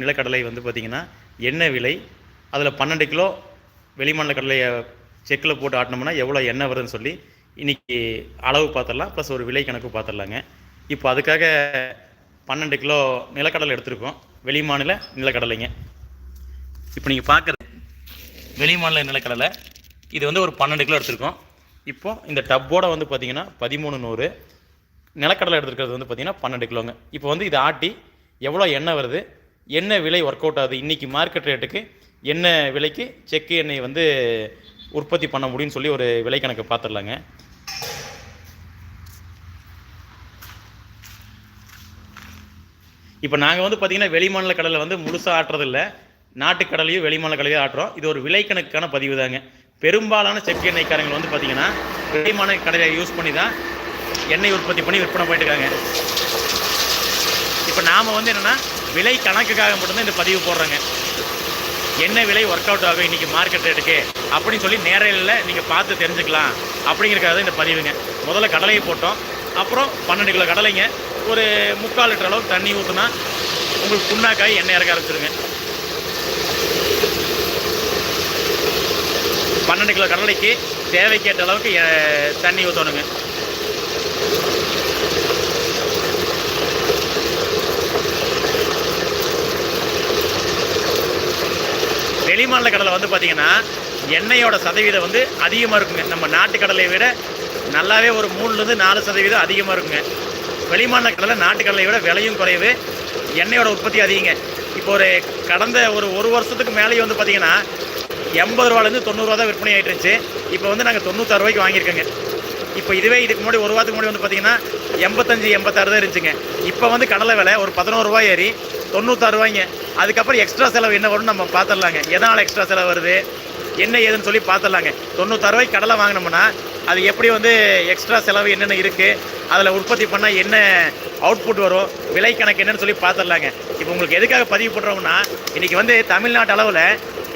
நிலக்கடலை வந்து பார்த்திங்கன்னா எண்ணெய் விலை அதில் பன்னெண்டு கிலோ வெளிமாநில கடலையை செக்கில் போட்டு ஆட்டினோம்னா எவ்வளோ எண்ணெய் வருதுன்னு சொல்லி இன்றைக்கி அளவு பார்த்துடலாம் ப்ளஸ் ஒரு விலை கணக்கு பார்த்துடலாங்க. இப்போ அதுக்காக பன்னெண்டு கிலோ நிலக்கடலை எடுத்திருக்கோம் வெளிமாநில நிலக்கடலைங்க. இப்போ நீங்கள் பார்க்குறது வெளிமாநில நிலக்கடலை இது வந்து ஒரு பன்னெண்டு கிலோ எடுத்திருக்கோம். இப்போது இந்த டப்போட வந்து பார்த்திங்கன்னா பதிமூணு நூறு நிலக்கடலை எடுத்துருக்கிறது வந்து பார்த்தீங்கன்னா பன்னெண்டு கிலோங்க. இப்போ வந்து இதை ஆட்டி எவ்வளோ எண்ணெய் வருது என்ன விலை ஒர்க் அவுட் ஆகுது? இன்றைக்கி மார்க்கெட் ரேட்டுக்கு என்ன விலைக்கு செக்கு எண்ணெய் வந்து உற்பத்தி பண்ண முடியும்னு சொல்லி ஒரு விலை கணக்கு பார்த்துடலாங்க. இப்போ நாங்கள் வந்து பார்த்திங்கன்னா வெளிமாநில கடலை வந்து முழுசாக ஆட்டுறதில்ல. நாட்டு கடலையும் வெளிமாநில கடலையும் ஆட்டுறோம். இது ஒரு விலைக்கணக்கான பதிவு தாங்க. பெரும்பாலான செக்கு எண்ணெய்க்காரங்கள் வந்து பார்த்தீங்கன்னா வெளிமாநில கடலை யூஸ் பண்ணி தான் எண்ணெய் உற்பத்தி பண்ணி விற்பனை போயிட்டு இருக்காங்க. இப்போ நாம் வந்து என்னென்னா விலை கணக்குக்காக மட்டும்தான் இந்த பதிவு போடுறோங்க. என்ன விலை ஒர்க் அவுட் ஆகும் இன்றைக்கி மார்க்கெட் ரேட்டுக்கு அப்படின்னு சொல்லி நேரில் நீங்கள் பார்த்து தெரிஞ்சுக்கலாம். அப்படிங்கிறக்காக தான் இந்த பதிவுங்க. முதல்ல கடலையை போட்டோம். அப்புறம் பன்னெண்டு கிலோ கடலைங்க. ஒரு முக்கால் லிட்டர் அளவுக்கு தண்ணி ஊற்றுனா உங்களுக்கு புண்ணாக்காய் எண்ணெய் இறக்க ஆரம்பிச்சிருங்க. பன்னெண்டு கிலோ கடலைக்கு தேவைக்கேற்ற அளவுக்கு தண்ணி ஊற்றணுங்க வெளிமாநில கடலை வந்து பார்த்திங்கன்னா எண்ணெயோட சதவீதம் வந்து அதிகமாக இருக்குங்க. நம்ம நாட்டு கடலையை விட நல்லாவே ஒரு மூணுலேருந்து நாலு சதவீதம் அதிகமாக இருக்குங்க. வெளிமாநில கடலை நாட்டு கடலையை விட விலையும் குறைவு. எண்ணெயோட உற்பத்தி அதிகங்க. இப்போ ஒரு கடந்த ஒரு ஒரு வருஷத்துக்கு மேலேயே வந்து பார்த்தீங்கன்னா எண்பது ரூபாலேருந்து தொண்ணூறுரூவா தான் விற்பனை ஆகிட்டு இருந்துச்சு. இப்போ வந்து நாங்கள் தொண்ணூத்தாறு ரூபாய்க்கு வாங்கியிருக்கோங்க. இப்போ இதுவே இதுக்கு முன்னாடி ஒரு வாரத்துக்கு முன்னாடி வந்து பார்த்தீங்கன்னா எண்பத்தஞ்சு எண்பத்தாறு தான் இருந்துச்சுங்க. இப்போ வந்து கடலை விலை ஒரு பதினோரு ரூபாய் ஏறி தொண்ணூத்தாறு ரூபாய்ங்க அதுக்கப்புறம் எக்ஸ்ட்ரா செலவு என்ன வரும்னு நம்ம பார்த்துடலாங்க எதனால் எக்ஸ்ட்ரா செலவு வருது? என்ன ஏதுன்னு சொல்லி பார்த்துடலாங்க தொண்ணூத்தாறு ரூபாய்க்கு கடலை வாங்கினோம்னா அது எப்படி வந்து எக்ஸ்ட்ரா செலவு என்னென்ன இருக்குது அதில் உற்பத்தி பண்ணால் என்ன அவுட்புட் வரும்? விலை கணக்கு என்னன்னு சொல்லி பார்த்துடலாங்க இப்போ உங்களுக்கு எதுக்காக பதிவு பண்ணுறோம்னா இன்றைக்கி வந்து தமிழ்நாட்டு அளவில்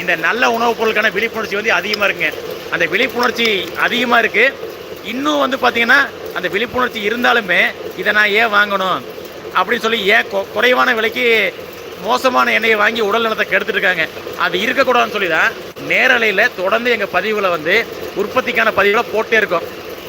இந்த நல்ல உணவுப் பொருளுக்கான விழிப்புணர்ச்சி வந்து அதிகமாக இருக்குங்க. அந்த விழிப்புணர்ச்சி அதிகமாக இருக்குது இன்னும் வந்து பார்த்திங்கன்னா அந்த விழிப்புணர்ச்சி இருந்தாலுமே இதை நான் ஏன் வாங்கணும்? அப்படின்னு சொல்லி ஏன் கொ- குறைவான விலைக்கு மோசமான எண்ணெயை வாங்கி உடல் நலத்தை கெடுத்துருக்காங்க அது இருக்கக்கூடாதுன்னு சொல்லி தான் நேரலையில் தொடர்ந்து எங்கள் பதிவில் வந்து உற்பத்திக்கான பதிவுகளை போட்டே இருக்கோம்.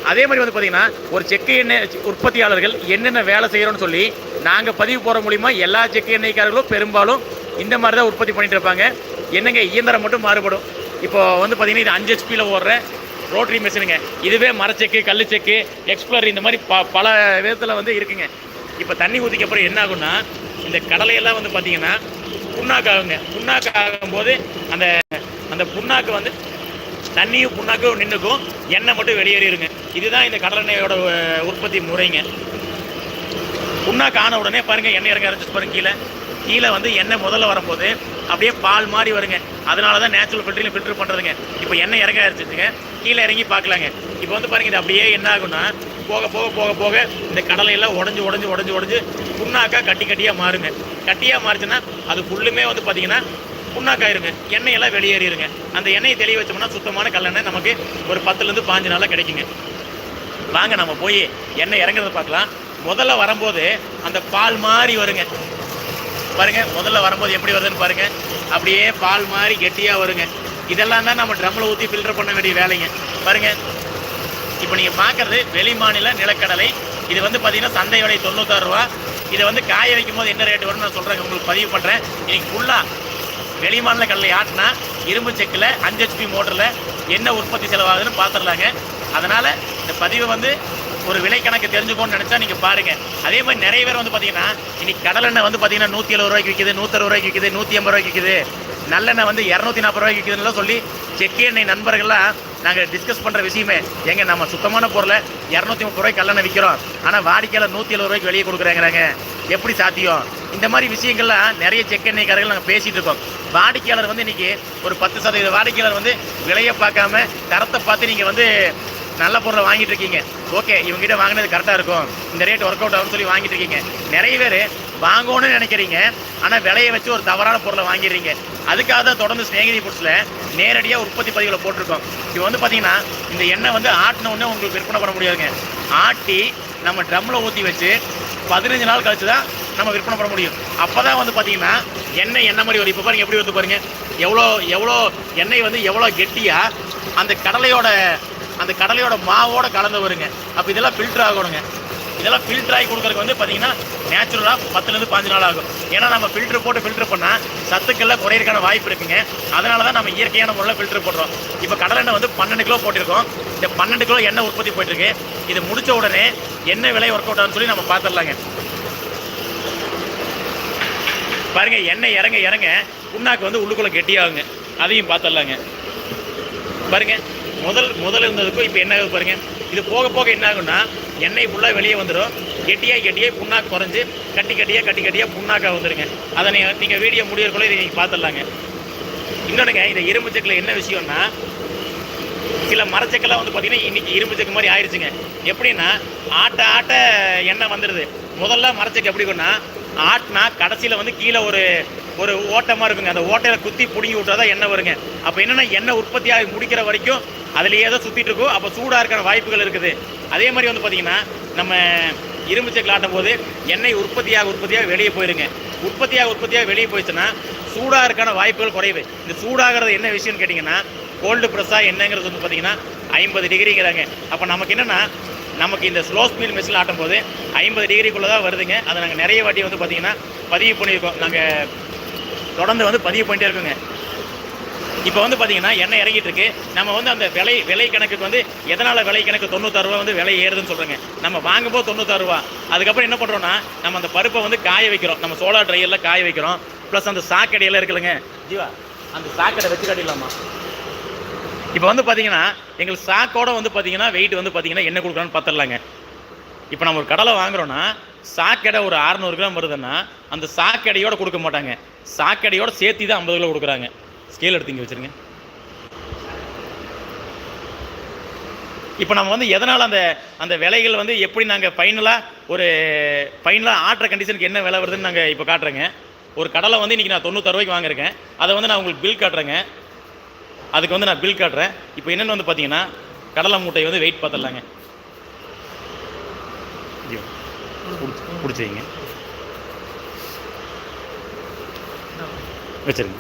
அதே மாதிரி வந்து பார்த்திங்கன்னா ஒரு செக்கு எண்ணெய் உற்பத்தியாளர்கள் என்னென்ன வேலை செய்கிறோன்னு சொல்லி நாங்கள் பதிவு போகிற மூலிமா எல்லா செக்கு எண்ணெய்க்காரர்களும் பெரும்பாலும் இந்த மாதிரி தான் உற்பத்தி பண்ணிகிட்டு இருப்பாங்க. என்னங்க இயந்திரம் மட்டும் மாறுபடும். இப்போ வந்து பார்த்தீங்கன்னா இது அஞ்சு ஹெச்பியில் ஓடுற ரோட்டரி மிஷினுங்க இதுவே மரச்செக்கு கல் செக்கு எக்ஸ்ப்ளர் இந்த மாதிரி ப பல விதத்தில் வந்து இருக்குங்க. இப்போ தண்ணி ஊற்றிக்க அப்புறம் என்ன ஆகும்னா இந்த கடலையெல்லாம் வந்து பார்த்தீங்கன்னா புண்ணாக்காகுங்க. புண்ணாக்கு ஆகும்போது அந்த அந்த புண்ணாக்கு வந்து தண்ணியும் புண்ணாக்கும் நின்றுக்கும் எண்ணெய் மட்டும் வெளியேறிடுங்க இதுதான் இந்த கடலெண்ணெயோட உற்பத்தி முறைங்க. புண்ணாக்கு ஆன உடனே பாருங்கள் எண்ணெய் இறங்க ஆரம்பிச்சு பாருங்க கீழே. கீழே வந்து எண்ணெய் முதல்ல வரும்போது அப்படியே பால் மாதிரி வருங்க. அதனால தான் நேச்சுரல் ஃபில்டரில் ஃபில்டர் பண்ணுறதுங்க இப்போ எண்ணெய் இறங்க அரைச்சிட்டுங்க கீழே இறங்கி பார்க்கலாங்க. இப்போ வந்து பாருங்கள் இது அப்படியே என்ன ஆகும்னா போக போக போக போக இந்த கடலையெல்லாம் உடஞ்சி உடஞ்சி உடஞ்சி உடஞ்சி புண்ணாக்கா கட்டி கட்டியாக மாறுங்க. கட்டியாக மாறுச்சுன்னா அது ஃபுல்லுமே வந்து பார்த்தீங்கன்னா புண்ணாக்காயிருங்க. எண்ணெயெல்லாம் வெளியேறிடுங்க அந்த எண்ணெயை தெளிய வச்சோம்னா சுத்தமான கல்லெண்ணெய் நமக்கு ஒரு பத்துலேருந்து பாஞ்சு நாளாக கிடைக்குங்க. வாங்க நம்ம போய் எண்ணெய் இறங்குறத பார்க்கலாம். முதல்ல வரும்போது அந்த பால் மாதிரி வருங்க. பாருங்க முதல்ல வரும்போது எப்படி வருதுன்னு பாருங்க. அப்படியே பால் மாதிரி கெட்டியாக வருங்க. இதெல்லாம் தான் நம்ம ட்ரம்மில் ஊற்றி ஃபில்டர் பண்ண வேண்டிய வேலைங்க. பாருங்க இப்போ நீங்கள் பார்க்குறது வெளி மாநில நிலக்கடலை. இது வந்து பார்த்தீங்கன்னா சந்தை விலை தொண்ணூத்தாறு ரூபா. இதை வந்து காய வைக்கும் போது என்ன ரேட் வரும்னு நான் சொல்கிறேன் உங்களுக்கு பதிவு பண்ணுறேன் இன்னைக்கு ஃபுல்லாக வெளிமாநில கடலை ஆட்டினா இரும்பு செக்கில் அஞ்சு ஹெச்பி மோட்டரில் என்ன உற்பத்தி செலவாகுதுன்னு பார்த்துடலாங்க அதனால் இந்த பதிவை வந்து ஒரு விலை கணக்கு தெரிஞ்சுக்கோன்னு நினச்சா நீங்கள் பாருங்கள் அதே மாதிரி நிறைய பேர் வந்து பார்த்தீங்கன்னா இன்னைக்கு கடலெண்ணெய் வந்து பார்த்தீங்கன்னா நூற்றி எழுபது ரூபாய்க்கு விற்கிது நூற்றறுபது ரூபாய்க்கு விற்கிது நூற்றி ஐம்பது ரூபாய்க்கு விற்கிது நல்லெண்ணெய் வந்து இரநூத்தி நாற்பது ரூபாய்க்கு விற்கிதுன்னு சொல்லி செக்கி எண்ணெய் நண்பர்கள்லாம் நாங்கள் டிஸ்கஸ் பண்ணுற விஷயமே எங்க நம்ம சுத்தமான பொருளை இரநூத்தி முப்பது ரூபாய்க்கு கல்லணை விற்கிறோம் ஆனால் வாடிக்கையாளர் நூற்றி எழுபது ரூபாய்க்கு வெளியே கொடுக்குறாங்கிறாங்க. எப்படி சாத்தியம்? இந்த மாதிரி விஷயங்கள்லாம் நிறைய செக் எண்ணெய்க்காரர்கள் நாங்கள் பேசிகிட்டு இருக்கோம். வாடிக்கையாளர் வந்து இன்றைக்கி ஒரு பத்து சதவீத வாடிக்கையாளர் வந்து விலையை பார்க்காம தரத்தை பார்த்து நீங்கள் வந்து நல்ல பொருளை வாங்கிட்டு இருக்கீங்க. ஓகே இவங்ககிட்ட வாங்கினது கரெக்டாக இருக்கும். இந்த ரேட் ஒர்க் அவுட் ஆகும்னு சொல்லி வாங்கிட்டு இருக்கீங்க. நிறைய பேர் வாங்கணும்னு நினைக்கிறீங்க. ஆனால் விலையை வச்சு ஒரு தவறான பொருளை வாங்கிடுறீங்க. அதுக்காக தான் தொடர்ந்து ஸ்நேகிதி ஃபுட்ஸில் நேரடியாக உற்பத்தி பதிவுகளை போட்டிருக்கோம். இது வந்து பார்த்தீங்கன்னா இந்த எண்ணெய் வந்து ஆட்டினோடனே உங்களுக்கு விற்பனை பண்ண முடியாதுங்க. ஆட்டி நம்ம ட்ரம்மில் ஊற்றி வச்சு பதினஞ்சு நாள் கழிச்சு தான் நம்ம விற்பனை பண்ண முடியும். அப்போ தான் வந்து பார்த்தீங்கன்னா எண்ணெய் எண்ணெய் மாதிரி வரும். இப்போ பாருங்க எப்படி வந்து பாருங்க. எவ்வளோ எவ்வளோ எண்ணெய் வந்து எவ்வளோ கெட்டியாக அந்த கடலையோட அந்த கடலையோட மாவோட கலந்து வருங்க. அப்போ இதெல்லாம் ஃபில்டர் ஆகணுங்க. இதெல்லாம் ஃபில்டர் ஆகி கொடுக்குறதுக்கு வந்து பார்த்தீங்கன்னா நேச்சுரலாக பத்துலேருந்து பாஞ்சு நாள் ஆகும். ஏன்னா நம்ம ஃபில்டர் போட்டு ஃபில்டர் பண்ணால் சத்துக்கள்லாம் குறையிறதுக்கான வாய்ப்பு இருக்குங்க. அதனால தான் நம்ம இயற்கையான முறையில் ஃபில்டர் போடுறோம். இப்போ கடலெண்ணெய் வந்து பன்னெண்டு கிலோ போட்டிருக்கோம். இந்த பன்னெண்டு கிலோ எண்ணெய் உற்பத்தி போயிட்டு இருக்கு இது முடித்த உடனே என்ன விலை ஒர்க் அவுட் சொல்லி நம்ம பார்த்துடலாங்க பாருங்க எண்ணெய் இறங்க இறங்க புண்ணாக்கு வந்து உள்ளுக்குள்ளே கெட்டியாகுங்க. அதையும் பார்த்துடலாங்க பாருங்க முதல் முதல் இருந்ததுக்கும் இப்போ என்ன ஆகுது பாருங்க. இது போக போக என்ன ஆகும்னா எண்ணெய் ஃபுல்லாக வெளியே வந்துடும் கெட்டியாக கெட்டியாக புண்ணாக்கு குறைஞ்சி கட்டி கட்டியாக கட்டி கட்டியாக புண்ணாக்காக வந்துடுங்க அதை நீங்கள் நீங்கள் வீடியோ முடியறக்குள்ளே இதை நீங்கள் பார்த்துடலாங்க. இன்னொன்றுங்க இந்த இரும்பு செக்கில் என்ன விஷயம்னா சில மரச்சக்கெல்லாம் வந்து பார்த்திங்கன்னா இன்றைக்கி இரும்பு செக்கு மாதிரி ஆயிடுச்சுங்க எப்படின்னா ஆட்ட ஆட்ட எண்ணெய் வந்துடுது முதல்ல மரச்சக்கு எப்படி இருக்கும்னா ஆட்டினா கடைசியில் வந்து கீழே ஒரு ஒரு ஓட்டமாக இருக்குங்க. அந்த ஓட்டையில் குத்தி பிடுங்கி விட்டா தான் எண்ணெய் வருங்க. அப்போ என்னென்னா எண்ணெய் உற்பத்தி ஆகி முடிக்கிற வரைக்கும் அதுலேயே தான் சுற்றிட்டு இருக்கும் அப்போ சூடாக இருக்கிற வாய்ப்புகள் இருக்குது. அதே மாதிரி வந்து பார்த்தீங்கன்னா நம்ம இரும்பு ஆட்டும் போது எண்ணெய் உற்பத்தியாக உற்பத்தியாக வெளியே போயிருங்க. உற்பத்தியாக உற்பத்தியாக வெளியே போயிடுச்சுன்னா சூடாக இருக்கான வாய்ப்புகள் குறைவு. இந்த சூடாகிறது என்ன விஷயம்னு கேட்டிங்கன்னா கோல்டு ப்ரெஸ்ஸாக என்னங்கிறது வந்து பார்த்தீங்கன்னா ஐம்பது டிகிரிங்கிறாங்க. அப்போ நமக்கு என்னென்னா நமக்கு இந்த ஸ்லோ ஸ்பீட் மிஷின் ஆட்டும் போது ஐம்பது டிகிரிக்குள்ளே தான் வருதுங்க. அதை நாங்கள் நிறைய வாட்டி வந்து பார்த்திங்கன்னா பதிவு பண்ணியிருக்கோம். நாங்கள் தொடர்ந்து வந்து பதிவு பண்ணிட்டே இருக்கோங்க. இப்போ வந்து பார்த்தீங்கன்னா எண்ணெய் இறங்கிட்டு இருக்கு. நம்ம வந்து அந்த விலை விலை கணக்குக்கு வந்து எதனால் விலை கணக்கு தொண்ணூத்தாறு ரூபா வந்து விலை ஏறுதுன்னு சொல்கிறேங்க நம்ம வாங்கும்போது தொண்ணூத்தாறு ரூபா. அதுக்கப்புறம் என்ன பண்ணுறோம்னா நம்ம அந்த பருப்பை வந்து காய வைக்கிறோம். நம்ம சோலார் ட்ரையரில் காய வைக்கிறோம். ப்ளஸ் அந்த சாக்கடையெல்லாம் இருக்குல்லங்க. ஜீவா அந்த சாக்கடை வச்சு கட்டிடலாமா? இப்போ வந்து பார்த்தீங்கன்னா எங்களுக்கு சாக்கோட வந்து பார்த்தீங்கன்னா வெயிட் வந்து பார்த்தீங்கன்னா என்ன கொடுக்குறான்னு பார்த்துடலாங்க இப்போ நம்ம ஒரு கடலை வாங்குறோன்னா சாக்கடை ஒரு 600 கிராம் வருதுன்னா அந்த சாக்கடையோட கொடுக்க மாட்டாங்க. சாக்கடையோட சேர்த்து தான் ஐம்பது கிலோ கொடுக்குறாங்க. ஸ்கேல் எடுத்து இங்கே வச்சுருங்க. இப்போ நம்ம வந்து எதனால் அந்த அந்த விலைகள் வந்து எப்படி நாங்கள் ஃபைனலாக ஒரு ஃபைனலாக ஆட்டுற கண்டிஷனுக்கு என்ன விலை வருதுன்னு நாங்கள் இப்போ காட்டுறேங்க. ஒரு கடலை வந்து இன்றைக்கி நான் தொண்ணூத்தாறு ரூபாய்க்கு வாங்கியிருக்கேன். அதை வந்து நான் உங்களுக்கு பில் காட்டுறேங்க. அதுக்கு வந்து நான் பில் காட்டுறேன். இப்போ என்னென்னு வந்து பார்த்தீங்கன்னா கடலை மூட்டை வந்து வெயிட் பார்த்துடலாங்க. பிடிச்சிங்க வச்சுருங்க வச்சிருங்க.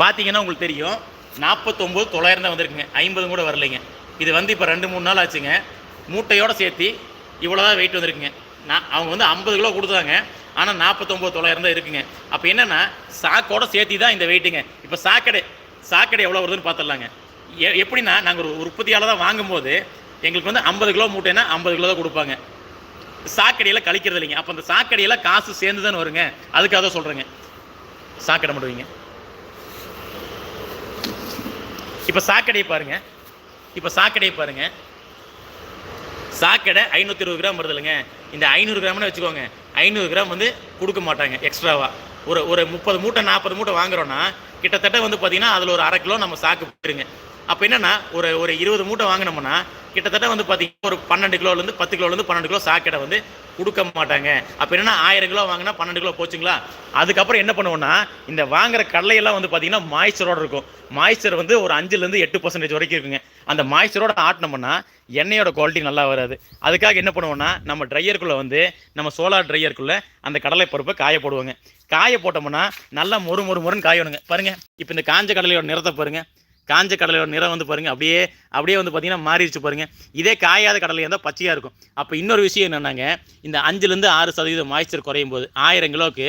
பார்த்தீங்கன்னா உங்களுக்கு தெரியும் நாற்பத்தொம்போது தொள்ளாயிரம் தான் வந்திருக்குங்க. ஐம்பது கூட வரலைங்க. இது வந்து இப்போ ரெண்டு மூணு நாள் ஆச்சுங்க. மூட்டையோடு சேர்த்து இவ்வளோ தான் வெயிட் வந்திருக்குங்க. நான் அவங்க வந்து ஐம்பது கிலோ கொடுத்தாங்க. ஆனால் நாற்பத்தொம்போது தொள்ளாயிரம் தான் இருக்குங்க. அப்போ என்னென்னா சாக்கோட சேர்த்து தான் இந்த வெயிட்டுங்க இப்போ சாக்கடை சாக்கடை எவ்வளோ வருதுன்னு பார்த்துடலாங்க எ- எப்படின்னா நாங்கள் ஒரு உற்பத்தியால் தான் வாங்கும்போது எங்களுக்கு வந்து ஐம்பது கிலோ மூட்டைன்னா ஐம்பது கிலோ தான் கொடுப்பாங்க. சாக்கடையில் கழிக்கிறது இல்லைங்க. அப்போ அந்த சாக்கடையில் காசு சேர்ந்து தானே வருங்க. அதுக்காக தான் சொல்கிறேங்க சாக்கடை மட்டும் வைங்க. இப்போ சாக்கடையை பாருங்க. இப்போ சாக்கடையை பாருங்க. சாக்கடை ஐநூற்றி இருபது கிராம் வருதுல்லைங்க. இந்த ஐநூறு கிராம்னு வச்சுக்கோங்க. ஐநூறு கிராம் வந்து கொடுக்க மாட்டாங்க எக்ஸ்ட்ராவாக ஒரு ஒரு முப்பது மூட்டை நாற்பது மூட்டை வாங்குறோன்னா கிட்டத்தட்ட வந்து பார்த்தீங்கன்னா அதில் ஒரு அரை கிலோ நம்ம சாக்கு போயிருங்க அப்போ என்னன்னா ஒரு ஒரு இருபது மூட்டை வாங்கினோம்னா கிட்டத்தட்ட வந்து பார்த்தீங்கன்னா ஒரு பன்னெண்டு கிலோலேருந்து பத்து கிலோலேருந்து பன்னெண்டு கிலோ சாக்கடை வந்து கொடுக்க மாட்டாங்க. அப்போ என்னென்னா ஆயிரம் கிலோ வாங்கினா பன்னெண்டு கிலோ போச்சுங்களா? அதுக்கப்புறம் என்ன பண்ணுவோம்னா இந்த வாங்குற கடலையெல்லாம் வந்து பார்த்தீங்கன்னா மாய்ச்சரோடு இருக்கும். மாய்ச்சர் வந்து ஒரு அஞ்சுலேருந்து எட்டு பர்சன்டேஜ் வரைக்கும் இருக்குங்க. அந்த மாய்ச்சரோட ஆட்டினோம்னா எண்ணெயோட குவாலிட்டி நல்லா வராது. அதுக்காக என்ன பண்ணுவோம்னா நம்ம ட்ரையருக்குள்ளே வந்து நம்ம சோலார் ட்ரையருக்குள்ளே அந்த கடலை பருப்பை காய போடுவோங்க. காய போட்டோம்னா நல்லா மொறு மொறு மொறுன்னு காயணுங்க. பாருங்க. இப்போ இந்த காஞ்ச கடலையோட நிறத்தை பாருங்கள் காஞ்ச கடலையோட நிறம் வந்து பாருங்கள் அப்படியே அப்படியே வந்து பார்த்தீங்கன்னா மாறிடுச்சு பாருங்கள் இதே காயாத கடலை இருந்தால் பச்சையாக இருக்கும். அப்போ இன்னொரு விஷயம் என்னென்னாங்க இந்த அஞ்சுலேருந்து ஆறு சதவீதம் மாய்ச்சர் குறையும் போது ஆயிரம் கிலோவுக்கு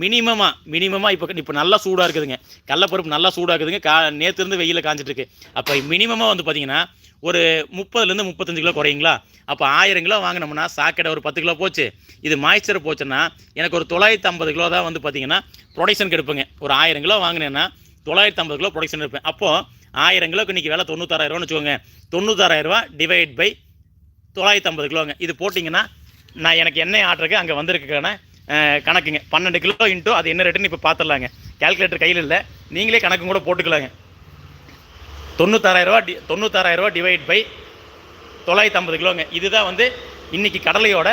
மினிமமாக மினிமமாக இப்போ இப்போ நல்லா சூடாக இருக்குதுங்க. கடலப்பருப்பு நல்லா சூடாக இருக்குதுங்க. கா நேற்றுலேருந்து வெயிலில் காஞ்சிட்ருக்கு அப்போ மினிமமாக வந்து பார்த்தீங்கன்னா ஒரு முப்பதுலேருந்து முப்பத்தஞ்சு கிலோ குறையுங்களா? அப்போ ஆயிரம் கிலோ வாங்கினோம்னா சாக்கடை ஒரு பத்து கிலோ போச்சு. இது மாய்ச்சர் போச்சுன்னா எனக்கு ஒரு தொள்ளாயிரத்தி ஐம்பது கிலோ தான் வந்து பார்த்தீங்கன்னா ப்ரொடக்ஷனுக்கு எடுப்பேங்க ஒரு ஆயிரம் கிலோ வாங்கினேன்னா தொள்ளாயிரத்தி ஐம்பது கிலோ ப்ரொடக்ஷன் எடுப்பேன் அப்போது ஆயிரம் கிலோக்கு இன்றைக்கி விலை தொண்ணூத்தாறாயிரூவான்னு வச்சுக்கோங்க. தொண்ணூத்தாறாயிரரூவா டிவைட் பை தொள்ளாயிரத்து ஐம்பது கிலோங்க. இது போட்டிங்கன்னா நான் எனக்கு என்ன ஆர்டருக்கு அங்கே வந்திருக்கான கணக்குங்க. பன்னெண்டு கிலோ இன்ட்டு அது என்ன ரேட்டுன்னு இப்போ பார்த்துடலாங்க கேல்குலேட்டர் கையில் இல்லை. நீங்களே கணக்கும் கூட போட்டுக்கலாங்க. தொண்ணூத்தாறாயிரரூவா டி தொண்ணூத்தாறாயிரரூவா டிவைட் பை தொள்ளாயிரத்து ஐம்பது கிலோங்க. இதுதான் வந்து இன்னைக்கு கடலையோட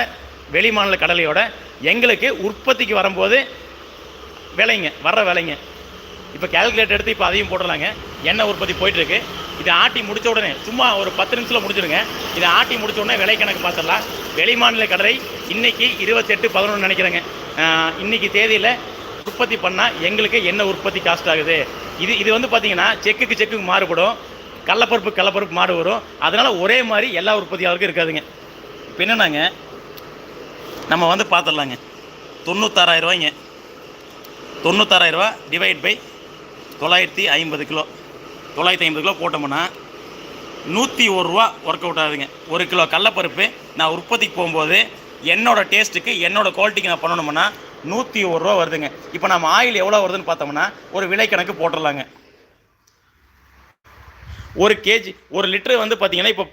வெளிமாநில கடலையோட எங்களுக்கு உற்பத்திக்கு வரும்போது விலைங்க வர்ற விலைங்க. இப்போ கால்குலேட்டர் எடுத்து இப்போ அதையும் போடலாங்க எண்ணெய் உற்பத்தி போயிட்டுருக்கு. இது இதை ஆட்டி முடித்த உடனே சும்மா ஒரு பத்து நிமிஷத்தில் முடிச்சிடுங்க இதை ஆட்டி முடித்த உடனே விலை கணக்கு பார்த்துடலாம். வெளி மாநில கடலை இன்றைக்கி இருபத்தெட்டு பதினொன்று நினைக்கிறேங்க. இன்றைக்கி தேதியில் உற்பத்தி பண்ணால் எங்களுக்கு என்ன உற்பத்தி காஸ்ட் ஆகுது. இது இது வந்து பார்த்தீங்கன்னா செக்குக்கு செக்குக்கு மாறுபடும். கடலப்பருப்பு கடலப்பருப்பு மாடு வரும். அதனால் ஒரே மாதிரி எல்லா உற்பத்தியாளருக்கும் இருக்காதுங்க. இப்போ என்னென்னாங்க? நம்ம வந்து பார்த்துடலாங்க. தொண்ணூத்தாறாயிரரூவாய்ங்க ரூபாய்ங்க. ரூபா டிவைட் பை தொள்ளாயிரத்தி ஐம்பது கிலோ தொள்ளாயிரத்தி ஐம்பது கிலோ போட்டோம்னா நூற்றி ஒரு ரூபா ஒர்க் அவுட் ஆகுதுங்க. ஒரு கிலோ கடலப்பருப்பு நான் உற்பத்திக்கு போகும்போது என்னோடய டேஸ்ட்டுக்கு என்னோடய குவாலிட்டிக்கு நான் பண்ணணும்னா நூற்றி ஒரு ரூபா வருதுங்க. இப்போ நம்ம ஆயில் எவ்வளோ வருதுன்னு பார்த்தோம்னா ஒரு விலை கணக்கு போட்டுடலாங்க ஒரு கேஜி ஒரு லிட்டரு வந்து பார்த்தீங்கன்னா இப்போ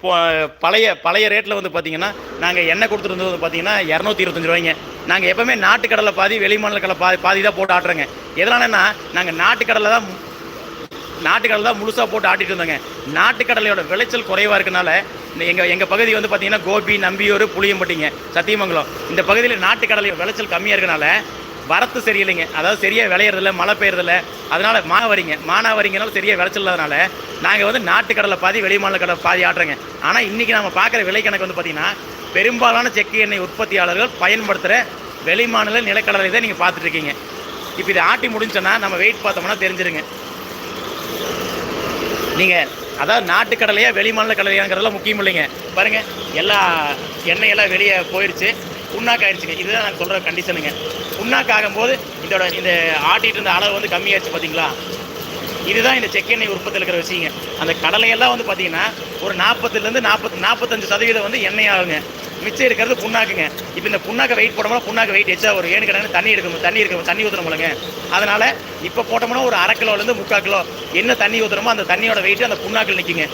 பழைய பழைய ரேட்டில் வந்து பார்த்தீங்கன்னா நாங்கள் எண்ணெய் கொடுத்துருந்தது வந்து பார்த்தீங்கன்னா இரநூத்தி இருபத்தஞ்சு ரூபாய்ங்க. நாங்கள் எப்போவுமே நாட்டுக்கடலை பாதி வெளி மாநில கடலை பாதி பாதி தான் போட்டு ஆட்டுறோங்க. எதனாலன்னா நாங்கள் நாட்டுக்கடலை தான் நாட்டுக்கடலை தான் முழுசாக போட்டு ஆட்டிட்டு இருந்தோங்க. நாட்டுக்கடலையோட விளைச்சல் குறைவாக இருக்கனால இந்த எங்கள் எங்கள் பகுதி வந்து பார்த்தீங்கன்னா கோபி நம்பியூர் புளியம்பட்டிங்க சத்தியமங்கலம். இந்த பகுதியில் நாட்டுக்கடலை விளைச்சல் கம்மியாக இருக்கனால வரத்து சரியில்லைங்க. அதாவது சரியாக விளையிறதில்ல மழை பெய்யறதில்ல. அதனால் மாவரிங்க மானாவரிங்கனால சரியாக விளைச்சல் இல்லாதனால நாங்கள் வந்து நாட்டு கடலை பாதி வெளிமாநில கடலை பாதி ஆட்டுறோங்க ஆனால் இன்றைக்கி நம்ம பார்க்குற விலை கணக்கு வந்து பார்த்திங்கன்னா பெரும்பாலான செக்கு எண்ணெய் உற்பத்தியாளர்கள் பயன்படுத்துகிற வெளிமாநில நிலக்கடலை தான் நீங்கள் பார்த்துட்ருக்கீங்க இப்போ இதை ஆட்டி முடிஞ்சோன்னா நம்ம வெயிட் பார்த்தோம்னா தெரிஞ்சிருங்க. நீங்கள் அதாவது நாட்டு வெளிமாநில கடலையாங்கிறதெல்லாம் முக்கியம் இல்லைங்க. பாருங்கள் எல்லா எண்ணெயெல்லாம் வெளியே போயிடுச்சு புண்ணாக்கு ஆயிடுச்சுங்க இதுதான் நான் சொல்கிற கண்டிஷனுங்க புண்ணாக்கு ஆகும்போது இதோட இந்த ஆட்டிகிட்டு இருந்த அளவு வந்து கம்மியாச்சு பார்த்தீங்களா இதுதான் இந்த செக்கெண்ணெய் உற்பத்தியில் இருக்கிற விஷயங்க. அந்த கடலையெல்லாம் வந்து பார்த்தீங்கன்னா ஒரு நாற்பதுலேருந்து நாற்பத்தி நாற்பத்தஞ்சு சதவீதம் வந்து எண்ணெய் ஆகுங்க. மிச்சம் இருக்கிறது புண்ணாக்குங்க. இப்போ இந்த புண்ணாக்க வெயிட் போட்டோம்னா புண்ணாக்கு வெயிட் எச்சா ஒரு ஏன்னு கிடங்கு தண்ணி எடுக்கணும் தண்ணி இருக்கணும் தண்ணி ஊற்றணும்லங்க அதனால் இப்போ போட்டோம்னா ஒரு அரை கிலோலேருந்து முக்கால் கிலோ என்ன தண்ணி ஊற்றுறோமோ அந்த தண்ணியோட வெயிட் அந்த புண்ணாக்கில் நிற்குங்க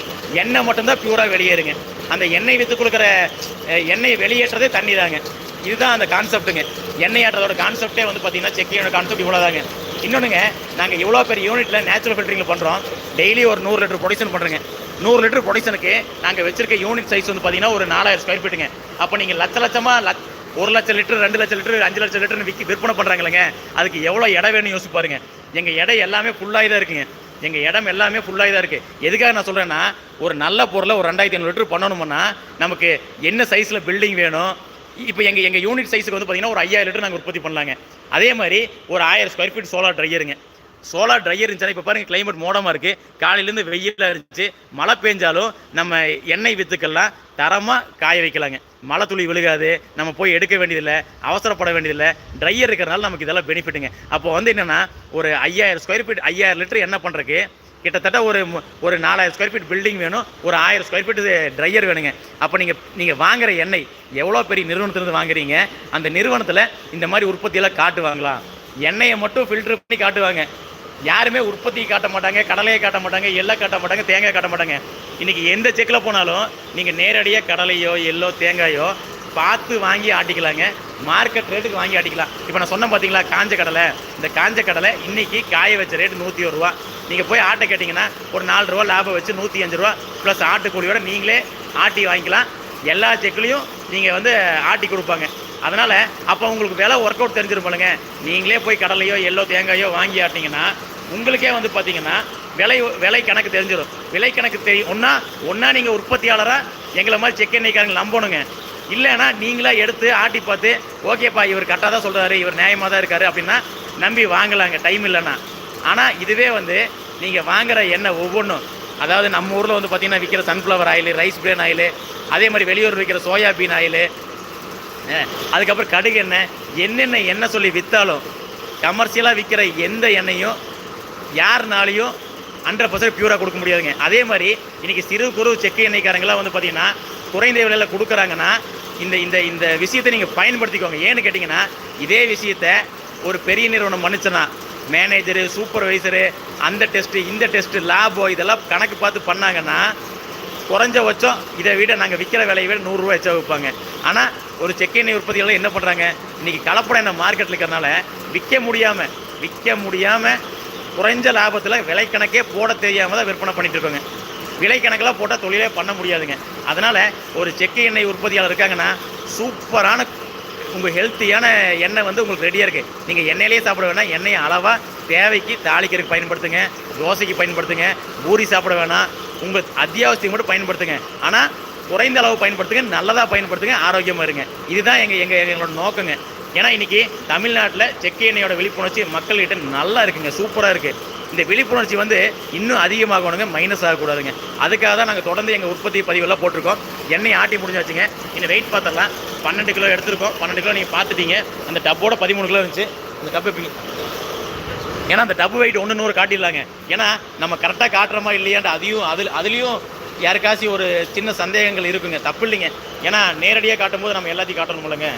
எண்ணெய் மட்டும்தான் பியூராக வெளியேறுங்க. அந்த எண்ணெய் விற்று கொடுக்குற எண்ணெயை எண்ணெய் வெளியேற்றதே தண்ணி தாங்க இதுதான் அந்த கான்செப்ட்டுங்க எண்ணெய் ஆட்டுறதோட கான்செப்டே வந்து பார்த்தீங்கன்னா செக்கியோட கான்செப்ட் இவ்வளோதாங்க இன்னொன்றுங்க நாங்கள் இவ்வளோ பெரிய யூனிட்டில் நேச்சுரல் ஃபில்டரிங்கில் பண்ணுறோம் டெய்லி ஒரு நூறு லிட்டர் ப்ரொடக்ஷன் பண்ணுறேங்க நூறு லிட்டர் ப்ரொடக்ஷனுக்கு நாங்கள் வச்சிருக்க யூனிட் சைஸ் வந்து பார்த்தீங்கன்னா ஒரு நாலாயிரம் ஸ்கொயர் ஃபீட்டுங்க அப்போ நீங்கள் லட்ச லட்சமாக லட்ச ஒரு லட்சம் லிட்டர் ரெண்டு லட்சம் லிட்டர் அஞ்சு லட்சம் லிட்டர்னு விற்க விற்பனை பண்ணுறாங்களேங்க அதுக்கு எவ்வளோ இடம் வேணும்னு யோசிச்சு பாருங்க. எங்கள் இடம் எல்லாமே ஃபுல்லாகி தான் இருக்குங்க. எங்கள் இடம் எல்லாமே ஃபுல்லாகி தான் இருக்குது எதுக்காக நான் சொல்கிறேன்னா ஒரு நல்ல பொருளை ஒரு ரெண்டாயிரத்தி ஐநூறு லிட்டர் பண்ணணும்னா நமக்கு என்ன சைஸில் பில்டிங் வேணும் இப்போ எங்கள் எங்கள் யூனிட் சைஸுக்கு வந்து பார்த்தீங்கன்னா ஒரு ஐயாயிரம் லிட்டர் நாங்கள் உற்பத்தி பண்ணலாங்க. அதே மாதிரி ஒரு ஆயிரம் ஸ்கொயர் ஃபீட் சோலார் ட்ரையருங்க சோலார் ட்ரையர் இருந்துச்சுன்னா இப்போ பாருங்க கிளைமேட் மோடமாக இருக்குது காலையிலேருந்து வெயிலாக இருந்துச்சு. மழை பெஞ்சாலும் நம்ம எண்ணெய் வித்துக்கெல்லாம் தரமாக காய வைக்கலாங்க. மழை துளி விழுகாது. நம்ம போய் எடுக்க வேண்டியதில்லை. அவசரப்பட வேண்டியதில்லை. ட்ரையர் இருக்கிறனால நமக்கு இதெல்லாம் பெனிஃபிட்டுங்க அப்போ வந்து என்னென்னா ஒரு ஐயாயிரம் ஸ்கொயர் ஃபீட் ஐயாயிரம் லிட்டர் என்ன பண்ணுறக்கு கிட்டத்தட்ட ஒரு ஒரு நாலாயிரம் ஸ்கொயர் ஃபீட் பில்டிங் வேணும் ஒரு ஆயிரம் ஸ்கொயர் ஃபீட் ட்ரையர் வேணுங்க. அப்போ நீங்கள் நீங்கள் வாங்குகிற எண்ணெய் எவ்வளோ பெரிய நிறுவனத்திலிருந்து வாங்குறீங்க? அந்த நிறுவனத்தில் இந்த மாதிரி உற்பத்தியெல்லாம் காட்டுவாங்களா எண்ணெயை மட்டும் ஃபில்டர் பண்ணி காட்டுவாங்க. யாருமே உற்பத்தி காட்ட மாட்டாங்க கடலையை காட்ட மாட்டாங்க எள்ளை காட்ட மாட்டாங்க தேங்காய் காட்ட மாட்டாங்க. இன்றைக்கி எந்த செக்கில் போனாலும் நீங்கள் நேரடியாக கடலையோ எள்ளோ தேங்காயோ பார்த்து வாங்கி ஆட்டிக்கலாங்க. மார்க்கெட் ரேட்டுக்கு வாங்கி ஆட்டிக்கலாம். இப்போ நான் சொன்னேன் பார்த்தீங்களா காஞ்ச கடலை. இந்த காஞ்ச கடலை இன்றைக்கி காய வச்ச ரேட்டு நூற்றி ஒரு ரூபா. நீங்கள் போய் ஆட்டை கேட்டிங்கன்னா ஒரு நாலு ரூபா லாபம் வச்சு நூற்றி அஞ்சு ரூபா ப்ளஸ் ஆட்டுக்கூலியோட நீங்களே ஆட்டி வாங்கிக்கலாம். எல்லா செக்லேயும் நீங்கள் வந்து ஆட்டி கொடுப்பாங்க. அதனால் அப்போ உங்களுக்கு விலை ஒர்க் அவுட் தெரிஞ்சிருப்பாளுங்க நீங்களே போய் கடலையோ எல்லோ தேங்காயோ வாங்கி ஆட்டிங்கன்னா உங்களுக்கே வந்து பார்த்தீங்கன்னா விலை விலை கணக்கு தெரிஞ்சிடும் விலை கணக்கு தெரியும் ஒன்றா ஒன்றா நீங்கள் உற்பத்தியாளராக எங்களை மாதிரி செக் எண்ணெய்க்காரங்க நம்பணுங்க. இல்லைன்னா நீங்களா எடுத்து ஆட்டி பார்த்து ஓகேப்பா இவர் கரெக்டாக தான் சொல்கிறாரு இவர் நியாயமாக தான் இருக்காரு அப்படின்னா நம்பி வாங்கலாங்க. டைம் இல்லைன்னா. ஆனால் இதுவே வந்து நீங்கள் வாங்குகிற எண்ணெய் ஒவ்வொன்றும் அதாவது நம்ம ஊரில் வந்து பார்த்திங்கன்னா விற்கிற sunflower oil rice bran oil அதே மாதிரி வெளியூர் விற்கிற சோயாபீன் ஆயில் அதுக்கப்புறம் கடுகு எண்ணெய் என்னென்ன எண்ணெய் சொல்லி விற்றாலும் கமர்ஷியலாக விற்கிற எந்த எண்ணெயும் யாருனாலையும் ஹண்ட்ரட் பர்சன்ட் பியூராக கொடுக்க முடியாதுங்க. அதே மாதிரி இன்றைக்கி சிறு குறு செக்கு எண்ணெய்க்காரங்களாம் வந்து பார்த்தீங்கன்னா குறைந்த விலையில் கொடுக்குறாங்கன்னா இந்த இந்த இந்த விஷயத்தை நீங்கள் பயன்படுத்திக்கோங்க. ஏன்னு கேட்டிங்கன்னா இதே விஷயத்த ஒரு பெரிய நிறுவனம் பண்ணுச்சுன்னா மேனேஜரு சூப்பர்வைசரு அந்த டெஸ்ட்டு இந்த டெஸ்ட்டு லேபோ இதெல்லாம் கணக்கு பார்த்து பண்ணாங்கன்னா குறைஞ்சபட்சம் இதை விட நாங்கள் விற்கிற விலையை விட நூறுரூவா எச்சா விற்பாங்க. ஆனால் ஒரு செக் எண்ணெய் உற்பத்தியாளர் என்ன பண்ணுறாங்க இன்றைக்கி கலப்படம் என்ன மார்க்கெட்டில் இருக்கிறனால விற்க முடியாமல் விற்க முடியாமல் குறைஞ்ச லாபத்தில் விலை கணக்கே போட தெரியாமல் தான் விற்பனை பண்ணிகிட்டு இருக்கோங்க. விலை கணக்கெல்லாம் போட்டால் தொழிலே பண்ண முடியாதுங்க. அதனால் ஒரு செக்கு எண்ணெய் உற்பத்தியாளர் இருக்காங்கன்னா சூப்பரான உங்கள் ஹெல்த்தியான எண்ணெய் வந்து உங்களுக்கு ரெடியாக இருக்குது நீங்கள் எண்ணெயிலே சாப்பிட வேணாம். எண்ணெயை அளவாக தேவைக்கு தாளிக்கிறதுக்கு பயன்படுத்துங்க. தோசைக்கு பயன்படுத்துங்க. பூரி சாப்பிட வேணாம். உங்கள் அத்தியாவசியம் மட்டும் பயன்படுத்துங்க. ஆனால் குறைந்த அளவு பயன்படுத்துங்க. நல்லதாக பயன்படுத்துங்க. ஆரோக்கியமாக இருங்க. இதுதான் எங்கள் எங்கள் எங்களோட நோக்கங்க. ஏன்னா இன்னைக்கு தமிழ்நாட்டில் செக்கு எண்ணெயோட விழிப்புணர்ச்சி மக்கள்கிட்ட நல்லா இருக்குங்க. சூப்பராக இருக்குது இந்த விழிப்புணர்ச்சி வந்து இன்னும் அதிகமாகணுங்க மைனஸ் ஆகக்கூடாதுங்க. அதுக்காக தான் நாங்கள் தொடர்ந்து எங்கள் உற்பத்தி பதிவெல்லாம் போட்டிருக்கோம். எண்ணெய் ஆட்டி முடிஞ்சாச்சுங்க இன்னும் வெயிட் பார்த்தரலாம் பன்னெண்டு கிலோ எடுத்திருக்கோம். பன்னெண்டு கிலோ நீங்கள் பார்த்துட்டீங்க அந்த டப்போட பதிமூணு கிலோ இருந்துச்சு. அந்த டப்பு இப்போ ஏன்னா அந்த டப்பு வெயிட் ஒன்று நூறு காட்டிடலாங்க. ஏன்னா நம்ம கரெக்டாக காட்டுறோமா இல்லையான்ட்டு அதையும் அதில் அதுலேயும் யாருக்காச்சும் ஒரு சின்ன சந்தேகங்கள் இருக்குங்க. தப்பு இல்லைங்க. ஏன்னா நேரடியாக காட்டும்போது நம்ம எல்லாத்தையும் காட்டணும் இல்லைங்க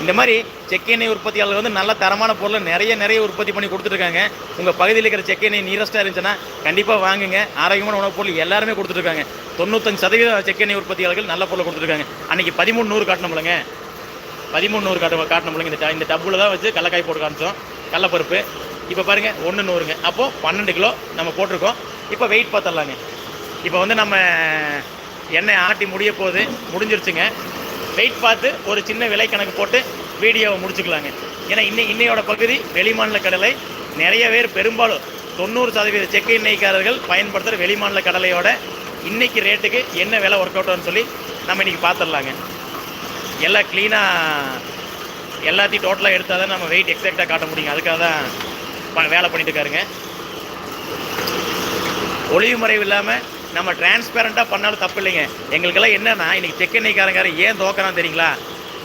இந்த மாதிரி செக் எண்ணெய் உற்பத்தியாளர்கள் வந்து நல்ல தரமான பொருளை நிறைய நிறைய உற்பத்தி பண்ணி கொடுத்துருக்காங்க உங்கள் பகுதியில் இருக்கிற செக் எண்ணெய் இருந்துச்சுன்னா கண்டிப்பாக வாங்குங்க. ஆரோக்கியமான உணவுப் பொருள் எல்லாருமே கொடுத்துருக்காங்க தொண்ணூத்தஞ்சு சதவீதம் செக் எண்ணெய் உற்பத்தியாளர்கள் நல்ல பொருளை கொடுத்துருக்காங்க அன்றைக்கி பதிமூணு நூறு காட்டணும்லங்க பதிமூணு நூறு காட்ட காட்டணும்லங்க இந்த ட- இந்த டப்புல தான் வச்சு கடலக்காய் போட்டு காமிச்சோம். கடலப்பருப்பு. இப்போ பாருங்கள் ஒன்று நூறுங்க. அப்போது பன்னெண்டு கிலோ நம்ம போட்டிருக்கோம். இப்போ வெயிட் பார்த்துடலாங்க. இப்போ வந்து நம்ம எண்ணெய் ஆட்டி முடிய போகுது. முடிஞ்சிருச்சுங்க. வெயிட் பார்த்து ஒரு சின்ன விலை கணக்கு போட்டு வீடியோவை முடிச்சுக்கலாங்க. ஏன்னா இன்னை இன்னையோட பகுதி வெளிமாநில கடலை. நிறைய பேர் பெரும்பாலும் தொண்ணூறு சதவீத செக்கு எண்ணெய்க்காரர்கள் பயன்படுத்துகிற வெளிமாநில கடலையோட இன்றைக்கி ரேட்டுக்கு என்ன விலை ஒர்க் அவுட்னு சொல்லி நம்ம இன்னைக்கு பார்த்துடலாங்க எல்லாம் க்ளீனாக எல்லாத்தையும் டோட்டலாக எடுத்தால் தான் நம்ம வெயிட் எக்ஸாக்டாக காட்ட முடியும். அதுக்காக தான் ப- வேலை பண்ணிட்டு இருக்காருங்க. ஒளிவு மறைவு இல்லாமல் நம்ம டிரான்ஸ்பேரண்ட்டாக பண்ணாலும் தப்பு இல்லைங்க. எங்களுக்கெல்லாம் என்னென்னா இன்றைக்கி செக்கெண்ணெய்க்காரங்கார ஏன் தோக்கறான் தெரியுங்களா?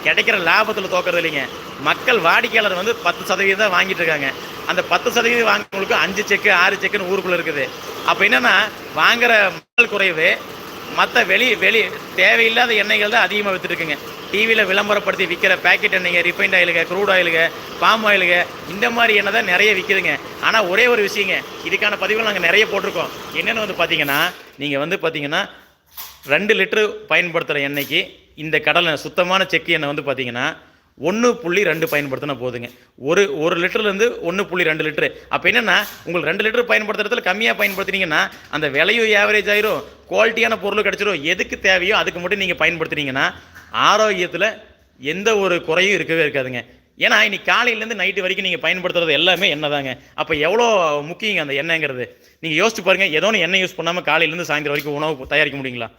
கிடைக்கிற லாபத்தில் தோக்கிறது இல்லைங்க. மக்கள் வாடிக்கையாளர் வந்து பத்து சதவீதம் தான் வாங்கிட்டு இருக்காங்க. அந்த பத்து சதவீதம் வாங்குறவங்களுக்கு அஞ்சு செக்கு ஆறு செக்குன்னு ஊருக்குள்ளே இருக்குது. அப்போ என்னென்னா வாங்குற மக்கள் குறைவு மற்ற வெளி வெளி தேவையில்லாத எண்ணெய்கள் தான் அதிகமாக விற்றுருக்குங்க டிவியில் விளம்பரப்படுத்தி விற்கிற பேக்கெட் எண்ணெய்ங்க ரிஃபைண்ட் ஆயிலுங்க க்ரூட் ஆயிலுங்க பாம் ஆயிலுங்க இந்த மாதிரி எண்ணெய் தான் நிறைய விற்கிதுங்க ஆனால் ஒரே ஒரு விஷயங்க இதுக்கான பதிவுகள் நாங்கள் நிறைய போட்டிருக்கோம். என்னென்னு வந்து பார்த்தீங்கன்னா நீங்கள் வந்து பார்த்தீங்கன்னா ரெண்டு லிட்டரு பயன்படுத்துகிற எண்ணெய்க்கு இந்த கடலை சுத்தமான செக்கு எண்ணெய் வந்து பார்த்தீங்கன்னா ஒன்று புள்ளி ரெண்டு பயன்படுத்தினா போதுங்க. ஒரு ஒரு லிட்டர்லேருந்து ஒன்று புள்ளி ரெண்டு லிட்டரு. அப்போ என்னென்னா உங்களுக்கு ரெண்டு லிட்டர் பயன்படுத்துறதுல கம்மியாக பயன்படுத்துனீங்கன்னா அந்த விலையும் ஆவரேஜ் ஆயிரும் குவாலிட்டியான பொருள் கிடச்சிரும். எதுக்கு தேவையோ அதுக்கு மட்டும் நீங்கள் பயன்படுத்துனீங்கன்னா ஆரோக்கியத்தில் எந்த ஒரு குறையும் இருக்கவே இருக்காதுங்க. ஏன்னா இன்னைக்கு காலையிலேருந்து நைட்டு வரைக்கும் நீங்கள் பயன்படுத்துறது எல்லாமே எண்ணெய் தாங்க அப்போ எவ்வளோ முக்கியங்க அந்த எண்ணெய்ங்கிறது? நீங்கள் யோசிச்சு பாருங்கள் ஏதோ ஒன்று எண்ணெய் யூஸ் பண்ணாமல் காலையிலேருந்து சாயந்தரம் வரைக்கும் உணவு தயாரிக்க முடியுங்களா?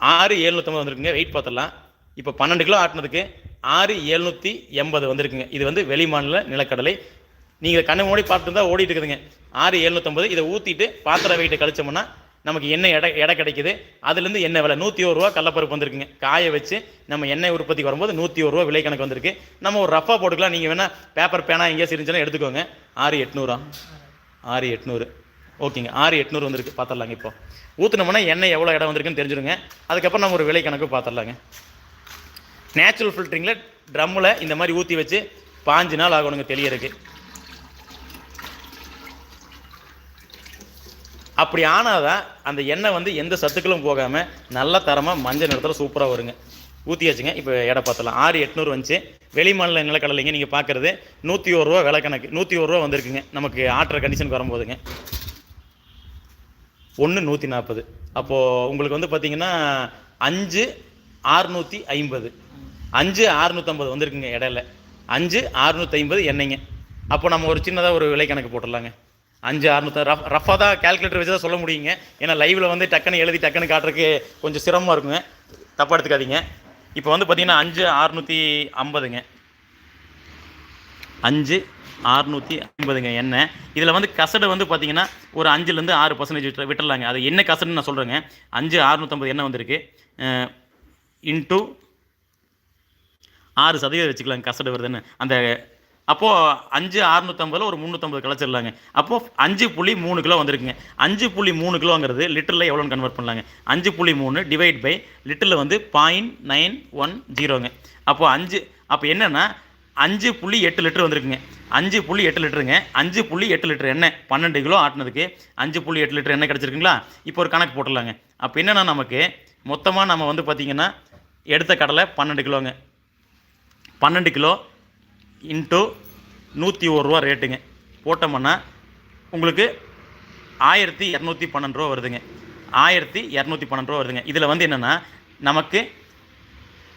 ஆறு எழுநூற்றம்பது வந்திருக்குங்க வெயிட் பார்த்துடலாம். இப்போ பன்னெண்டு கிலோ ஆட்டினதுக்கு ஆறு எழுநூற்றி எண்பது வந்திருக்குங்க. இது வந்து வெளிமாநில நிலக்கடலை. நீங்கள் கண்ணு மூடி பார்த்துட்டு தான் ஓடிட்டு இருக்குதுங்க. ஆறு எழுநூற்றம்பது இதை ஊற்றிட்டு பாத்திர வெயிட்டை கழிச்சோம்னா நமக்கு எண்ணெய் எடை எடை கிடைக்குது. அதுலேருந்து எண்ணெய் விலை. நூற்றி ஒரு ரூபா கடலப்பருப்பு வந்திருக்குங்க. காய வச்சு நம்ம எண்ணெய் உற்பத்திக்கு வரும்போது நூற்றி ஒரு ரூபா விலை கணக்கு வந்திருக்கு. நம்ம ஒரு ரஃபாக போட்டுக்கலாம். நீங்கள் வேணால் பேப்பர் பேனா எங்கேயாச்சும் இருந்துச்சுன்னா எடுத்துக்கோங்க. ஆறு எட்நூறா? ஆறு எட்நூறு. ஓகேங்க. ஆறு எட்நூறு வந்திருக்கு. பார்த்துடலாங்க இப்போ. ஊற்றுனோம்னா எண்ணெய் எவ்வளோ இடம் வந்திருக்குன்னு தெரிஞ்சிருங்க. அதுக்கப்புறம் நம்ம ஒரு விலை கணக்கு பார்த்துடலாங்க நேச்சுரல் ஃபில்ட்ரிங்கில் ட்ரம்மில் இந்த மாதிரி ஊற்றி வச்சு பாஞ்சு நாள் ஆகணுங்க. தெளியறதுக்கு. அப்படி ஆனாதான் அந்த எண்ணெய் வந்து எந்த சத்துக்களும் போகாமல் நல்ல தரமாக மஞ்சள் நிறத்தில் சூப்பராக வருங்க. ஊற்றியாச்சுங்க இப்போ எடை பார்த்தலாம் ஆறு எட்நூறு வந்துச்சு. வெளி மாநில நிலக்கடலைங்க நீங்கள் பார்க்குறது நூற்றி ஒரு ரூபா விலை கணக்கு. நூற்றி ஒரு ரூபா வந்திருக்குங்க. நமக்கு ஆட்டுற கண்டிஷனுக்கு வரும்போதுங்க. ஒன்று நூற்றி நாற்பது அப்போது உங்களுக்கு வந்து பார்த்தீங்கன்னா அஞ்சு ஆறுநூற்றி ஐம்பது. அஞ்சு ஆறுநூற்றம்பது வந்திருக்குங்க இடையில அஞ்சு ஆறுநூற்றி ஐம்பது எண்ணெய்ங்க. அப்போ நம்ம ஒரு சின்னதாக ஒரு விலை கணக்கு போட்டுடலாங்க. அஞ்சு அறுநூத்தி ரஃப் ரஃபாக தான் கால்குலேட்டர் வச்சு தான் சொல்ல முடியுங்க. ஏன்னா லைவில் வந்து டக்குன்னு எழுதி டக்குன்னு காட்டுறதுக்கு கொஞ்சம் சிரமமாக இருக்குங்க. தப்பாக எடுத்துக்காதீங்க. இப்போ வந்து பார்த்தீங்கன்னா அஞ்சு அறுநூற்றி ஐம்பதுங்க. அஞ்சு அறுநூற்றி ஐம்பதுங்க எண்ணெய் இதில் வந்து கசடு வந்து பார்த்தீங்கன்னா ஒரு அஞ்சுலேருந்து ஆறு பர்சன்டேஜ் விட்டு விட்டுடலாங்க அது என்ன கசடுன்னு நான் சொல்கிறேங்க அஞ்சு அறுநூற்றம்பது எண்ணெய் வந்திருக்கு? இன்ட்டு ஆறு சதவீதம் வச்சுக்கலாங்க கசடு வருதுன்னு. அந்த அப்போது அஞ்சு அறுநூற்றம்பதில் ஒரு முந்நூற்றம்பது கிளச்சிடலாங்க அப்போது அஞ்சு புள்ளி மூணு கிலோ வந்திருக்குங்க. அஞ்சு புள்ளி மூணு கிலோங்கிறது லிட்டரில் எவ்வளோன்னு கன்வெர்ட் பண்ணலாங்க. அஞ்சு புள்ளி மூணு டிவைட் பை லிட்டரில் வந்து பாயிண்ட் நைன் ஒன் ஜீரோங்க அப்போது அஞ்சு அப்போ என்னென்னா அஞ்சு புள்ளி எட்டு லிட்டர் வந்திருக்குங்க. அஞ்சு புள்ளி எட்டு லிட்டருங்க அஞ்சு புள்ளி எட்டு லிட்டர் எண்ணெய் பன்னெண்டு கிலோ ஆட்டினதுக்கு அஞ்சு புள்ளி எட்டு லிட்டர் எண்ணெய் கிடச்சிருக்குங்களா? இப்போ ஒரு கணக்கு போட்டுடலாங்க. அப்போ என்னென்னா நமக்கு மொத்தமாக நம்ம வந்து பார்த்திங்கன்னா எடுத்த கடலை பன்னெண்டு கிலோங்க பன்னெண்டு கிலோ இன்ட்டு நூற்றி ஒரு ரூபா ரேட்டுங்க. போட்டோம்னா உங்களுக்கு ஆயிரத்தி இரநூத்தி பன்னெண்டு ரூபா வருதுங்க. ஆயிரத்தி இரநூத்தி பன்னெண்டு ரூபா வருதுங்க. இதில் வந்து என்னென்னா நமக்கு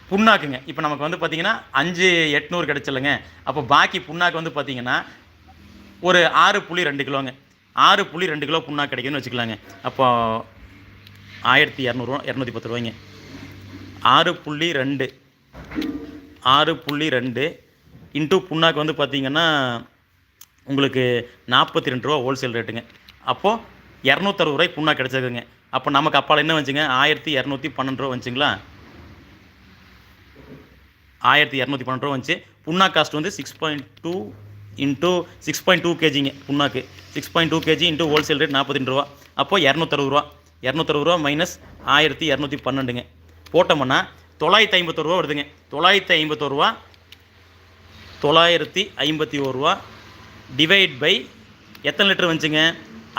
புண்ணாக்குங்க. இப்போ நமக்கு வந்து பார்த்திங்கன்னா அஞ்சு எட்நூறு கிடச்சில்லைங்க. அப்போ பாக்கி புண்ணாக்கு வந்து பார்த்தீங்கன்னா ஒரு ஆறு புள்ளி ரெண்டு கிலோங்க. ஆறு புள்ளி ரெண்டு கிலோ புண்ணாக்கு கிடைக்குன்னு வச்சுக்கலாங்க. அப்போ ஆயிரத்தி இரநூறுவா இரநூத்தி பத்து ரூபாய்ங்க. ஆறு புள்ளி ரெண்டு ஆறு புள்ளி ரெண்டு இன்ட்டு புண்ணாக்கு வந்து பார்த்தீங்கன்னா உங்களுக்கு நாற்பத்தி ரெண்டு ரூபா ஹோல்சேல் ரேட்டுங்க அப்போது இரநூத்தறுபது ரூபாய் புண்ணாக்கு கிடச்சிருக்குங்க. அப்போ நமக்கு அப்பால் என்ன வந்துச்சுங்க? ஆயிரத்தி இரநூத்தி பன்னெண்டு ரூபா வந்துச்சுங்களா? ஆயிரத்தி இரநூத்தி பன்னெண்டு ரூபா வந்துச்சு. புண்ணா காஸ்ட் வந்து six point two into six point two கேஜிங்க புண்ணாக்கு. Six point two KG into wholesale rate நாற்பத்தி ரெண்டு ரூபா. அப்போ இரநூத்தறுபது ரூபா. இரநூத்தறுபது ரூபா மைனஸ் ஆயிரத்தி இரநூத்தி பன்னெண்டுங்க. போட்டோம்னா தொள்ளாயிரத்தி ஐம்பத்தொரு ரூபா வருதுங்க. தொள்ளாயிரத்தி ஐம்பத்தொரு ரூபா தொள்ளாயிரத்தி ஐம்பத்தி ஒரு ரூபா டிவைட் பை எத்தனை லிட்டர் வந்துச்சுங்க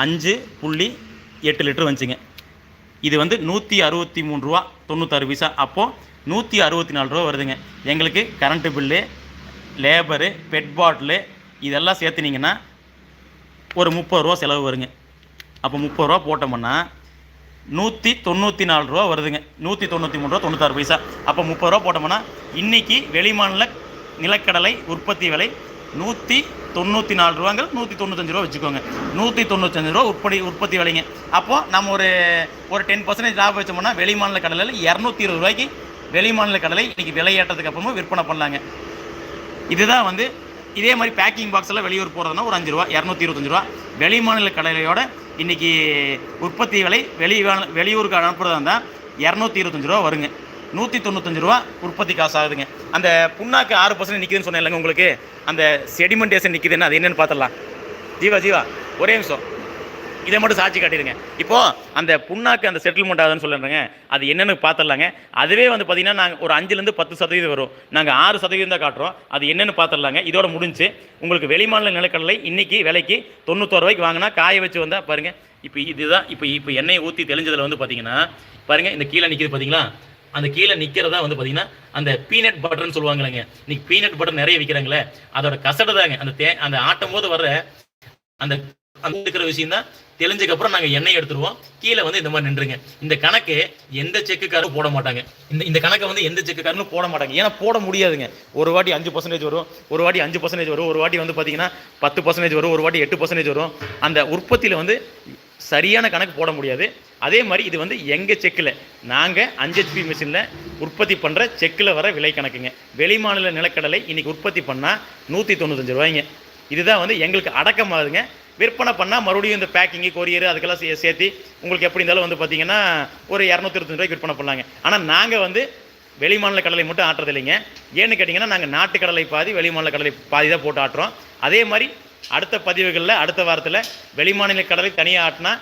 அஞ்சு புள்ளி எட்டு லிட்டர் வந்துச்சுங்க இது வந்து நூற்றி அறுபத்தி மூணு ரூபா தொண்ணூத்தாறு பைசா. அப்போது நூற்றி அறுபத்தி நாலு ரூபா வருதுங்க. எங்களுக்கு current bill labour PET bottle இதெல்லாம் சேர்த்துனீங்கன்னா ஒரு முப்பது ரூபா செலவு வருங்க. அப்போ முப்பது ரூபா போட்டோம்னா நூற்றி தொண்ணூற்றி நாலு ரூபா வருதுங்க. நூற்றி தொண்ணூற்றி மூணு ரூபா தொண்ணூத்தாறு பைசா. அப்போ முப்பது ரூபா போட்டோம்னா இன்றைக்கி வெளிமாநில நிலக்கடலை உற்பத்தி விலை நூற்றி தொண்ணூற்றி நாலு ரூபாங்க நூற்றி தொண்ணூத்தஞ்சு ரூபா வச்சுக்கோங்க. நூற்றி தொண்ணூத்தஞ்சு ரூபா உற்பத்தி உற்பத்தி விலைங்க. அப்போது நம்ம ஒரு ஒரு டென் பர்சன்டேஜ் லாபம் வச்சோம்னா வெளிமாநில கடலையில் இரநூத்தி இருபது ரூபாய்க்கு வெளிமாநில கடலை இன்றைக்கி விலையேற்றத்துக்கு ஏற்றதுக்கப்புறமும் விற்பனை பண்ணலாங்க. இதுதான் வந்து இதே மாதிரி பேக்கிங் பாக்ஸ் எல்லாம் வெளியூர் போகிறதுனா ஒரு அஞ்சு ரூபா இரநூத்தி இருபத்தஞ்சு ரூபா. வெளி மாநில கடலையோட இன்றைக்கி உற்பத்தி விலை வெளி வெளியூருக்கு அனுப்புறதா இருந்தால் இரநூத்தி இருபத்தஞ்சு ரூபா வருங்க. நூற்றி தொண்ணூத்தஞ்சு ரூபா உற்பத்தி காசு ஆகுதுங்க அந்த புண்ணாக்கு ஆறு பர்சன்ட் நிற்குதுன்னு சொன்னேன் இல்லைங்க உங்களுக்கு? அந்த செடிமெண்டேஷன் நிற்குதுன்னு அது என்னென்னு பார்த்துடலாம் ஜீவா ஜீவா ஒரே நிமிஷம். இதை மட்டும் சாட்சி காட்டிடுங்க. இப்போது அந்த புண்ணாக்கு அந்த செட்டில்மெண்ட் ஆகுதுன்னு சொல்லுறேங்க அது என்னென்னு பார்த்துடலாங்க அதுவே வந்து பார்த்திங்கன்னா நாங்கள் ஒரு அஞ்சுலேருந்து பத்து சதவீதம் வரும். நாங்கள் ஆறு சதவீதம் தான் காட்டுறோம். அது என்னென்னு பார்த்துடலாங்க இதோட முடிஞ்சு உங்களுக்கு வெளிமாநில நிலக்கடலை இன்னைக்கு விலைக்கு தொண்ணூத்தோரு ரூபாய்க்கு வாங்கினா காய வச்சு வந்தால் பாருங்கள் இப்போ இதுதான் இப்போ இப்போ எண்ணெயை ஊற்றி தெளிஞ்சதில் வந்து பார்த்தீங்கன்னா பாருங்கள் இந்த கீழே நிற்கிது பார்த்தீங்களா அந்த கீழே நிற்கிறதா வந்து பார்த்தீங்கன்னா அந்த பீனட் பட்டர்னு சொல்லுவாங்களேங்க இன்னைக்கு பீனட் பட்டர் நிறைய விற்கிறாங்களே அதோட கசடு தாங்க. அந்த தே அந்த ஆட்டும் போது வர்ற அந்த அந்த இருக்கிற விஷயம் தான் தெளிஞ்சதுக்கு அப்புறம் நாங்கள் எண்ணெய் எடுத்துருவோம். கீழே வந்து இந்த மாதிரி நின்றுங்க. இந்த கணக்கு எந்த செக்குக்காரும் போட மாட்டாங்க. இந்த இந்த கணக்கை வந்து எந்த செக்குக்காரனும் போட மாட்டாங்க. ஏன்னா போட முடியாதுங்க. ஒரு வாட்டி அஞ்சு பர்சன்டேஜ் வரும் ஒரு வாட்டி அஞ்சு பர்சன்டேஜ் வரும் ஒரு வாட்டி வந்து பார்த்தீங்கன்னா பத்து பர்சன்டேஜ் வரும் ஒரு வாட்டி எட்டு பர்சன்டேஜ் வரும். அந்த உற்பத்தியில் வந்து சரியான கணக்கு போட முடியாது. அதே மாதிரி இது வந்து எங்கள் செக்கில் நாங்கள் அஞ்சு ஹெச்பி மிஷினில் உற்பத்தி பண்ணுற செக்கில் வர விலை கணக்குங்க. வெளிமாநில நிலக்கடலை இன்னைக்கு உற்பத்தி பண்ணால் நூற்றி தொண்ணூத்தஞ்சு ரூபாய்ங்க. இதுதான் வந்து எங்களுக்கு அடக்கமாகுதுங்க விற்பனை பண்ணால் மறுபடியும் இந்த பேக்கிங்கு கொரியர் அதுக்கெல்லாம் சே சேர்த்து உங்களுக்கு எப்படி இருந்தாலும் வந்து பார்த்தீங்கன்னா ஒரு இரநூத்தி இருபத்தஞ்சு ரூபாய்க்கு விற்பனை பண்ணலாங்க. ஆனால் நாங்கள் வந்து வெளிமாநில கடலை மட்டும் ஆட்டுறது இல்லைங்க ஏன்னு கேட்டிங்கன்னா நாங்கள் நாட்டு கடலை பாதி வெளிமாநில கடலை பாதி தான் போட்டு ஆட்டுறோம். அதே மாதிரி அடுத்த பதிவுகளில் அடுத்த வாரத்தில் வெளிமாநில கடலை தனியாக ஆட்டினா